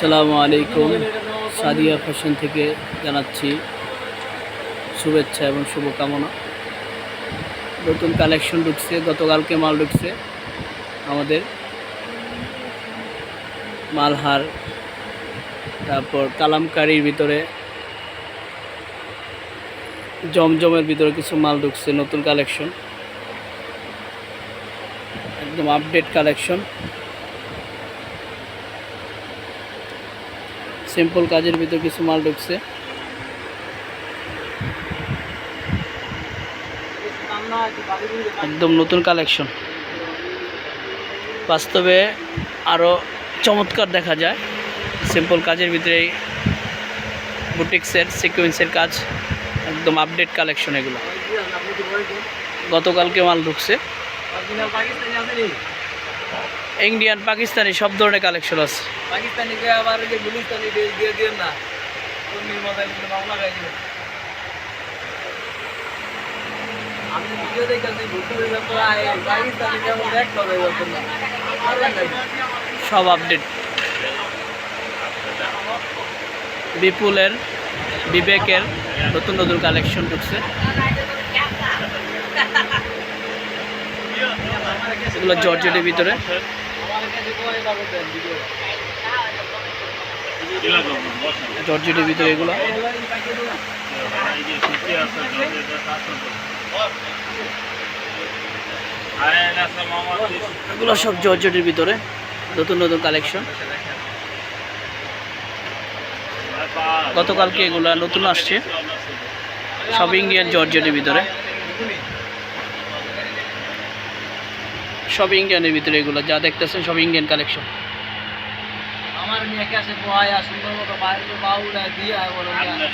আসসালামু আলাইকুম। সাদিয়া ফ্যাশন থেকে জানাচ্ছি শুভেচ্ছা এবং শুভকামনা। নতুন কালেকশন ঢুকছে, গতকালকে মাল ঢুকছে আমাদের মালহার। তারপর কালামকারির ভিতরে জমজমের ভিতরে কিছু মাল ঢুকছে, নতুন কালেকশন। একদম আপডেট কালেকশন। সিম্পল কাজের ভিতর কিছু মাল ঢুকছে। একদম নতুন কালেকশন বাস্তবে আরও চমৎকার দেখা যায়। সিম্পল কাজের ভিতরে বুটিক্সের সিকুয়েন্সের কাজ, একদম আপডেট কালেকশন এগুলো। গতকালকে মাল ঢুকছে। ইন্ডিয়ান পাকিস্তানি সব ধরনের কালেকশন আছে। পাকিস্তানিকে আবার যে গুলিস্তানি দিয়ে না। আমি ভিডিও ঘুরতে পাকিস্তানি কেমন দেখতে হবে? সব আপডেট বিপুলের বিবেকের নতুন নতুন কালেকশন ঢুকছে। এগুলো জর্জেটের ভিতরে। জর্জেটের ভিতরে এগুলো? এগুলো সব জর্জেটের ভিতরে, নতুন নতুন কালেকশন গতকালকে এগুলো নতুন আসছে। সব ইন্ডিয়ান জর্জেটের ভিতরে। সব ইন্ডিয়ানের ভিতরে এগুলো যা দেখতেছেন সব ইন্ডিয়ান কালেকশন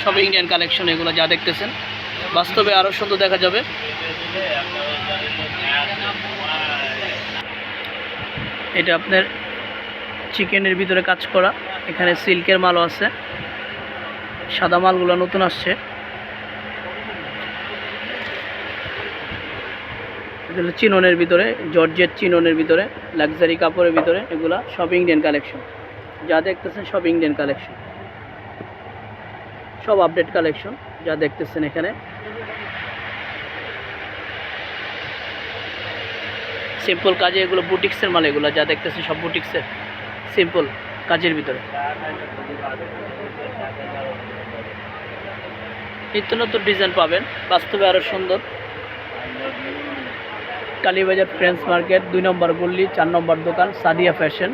সব ইন্ডিয়ান কালেকশন এগুলো যা দেখতেছেন। বাস্তবে আরও সুন্দর দেখা যাবে। এটা আপনার চিকেনের ভিতরে কাজ করা। এখানে সিল্কের মালও আছে। সাদা মালগুলো নতুন আসছে। এগুলো চিননের ভিতরে জর্জেট চিননের ভিতরে লাক্সারি কাপড়ের ভিতরে, এগুলা সব ইন্ডিয়ান কালেকশন যা দেখতেছেন সব ইন্ডিয়ান কালেকশন সব আপডেট কালেকশন যা দেখতেছেন এখানে। সিম্পল কাজে এগুলো বুটিক্সের মাল এগুলো, যা দেখতেছেন সব বুটিক্সের। সিম্পল কাজের ভিতরে। নিত্য নতুন ডিজাইন পাবেন, বাস্তবে আরও সুন্দর। কালীবাজার ফ্রেন্ডস মার্কেট দুই নম্বর গল্লি চার নম্বর দোকান সাদিয়া ফ্যাশন।